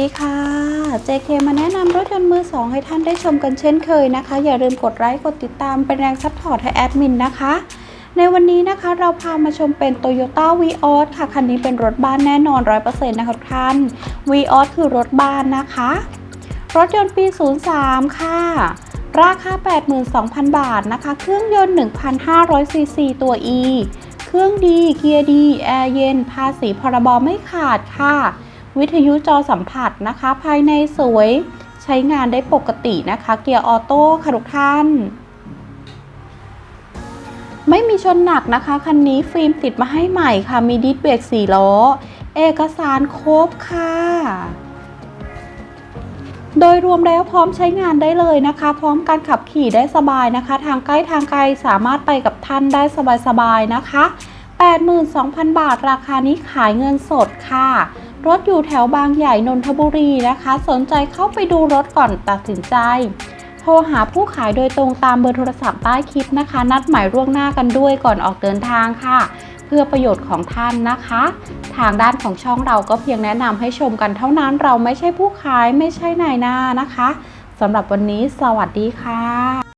ดีค่ะ JK มาแนะนำรถยนต์มือ2ให้ท่านได้ชมกันเช่นเคยนะคะ อย่าลืมกดไลค์กดติดตามเป็นแรงซัพพอร์ตให้แอดมินนะคะ ในวันนี้นะคะเราพามาชมเป็น Toyota Vios ค่ะ คันนี้เป็นรถบ้านแน่นอน 100%นะคะท่าน Vios คือรถบ้านนะคะ รถยนต์ปี 03 ค่ะ ราคา 82,000 บาทนะคะ เครื่องยนต์1,500ซีซีตัว E เครื่องดีเกียร์ดีแอร์เย็นภาษีพรบไม่ขาดค่ะ วิทยุจอสัมผัสนะคะ ภายในสวยใช้งานได้ปกตินะคะ เกียร์ออโต้ค่ะทุกท่าน ไม่มีชนหนักนะคะ คันนี้ฟิล์มติดมาให้ใหม่ค่ะ มีดิสเบรก4ล้อ เอกสารครบค่ะ โดยรวมแล้วพร้อมใช้งานได้เลยนะคะ พร้อมการขับขี่ได้สบายนะคะ ทางใกล้ทางไกลสามารถไปกับท่านได้สบายๆนะคะ 82,000 บาท ราคานี้ขายเงินสดค่ะ รถอยู่แถวบางใหญ่นนทบุรีนะคะ สนใจเข้าไปดูรถก่อนตัดสินใจ โทรหาผู้ขายโดยตรงตามเบอร์โทรศัพท์ใต้คลิปนะคะ นัดหมายล่วงหน้ากันด้วยก่อนออกเดินทางค่ะ เพื่อประโยชน์ของท่านนะคะ ทางด้านของช่องเราก็เพียงแนะนำให้ชมกันเท่านั้นเราไม่ใช่ผู้ขายไม่ใช่นายหน้านะคะสำหรับวันนี้สวัสดีค่ะ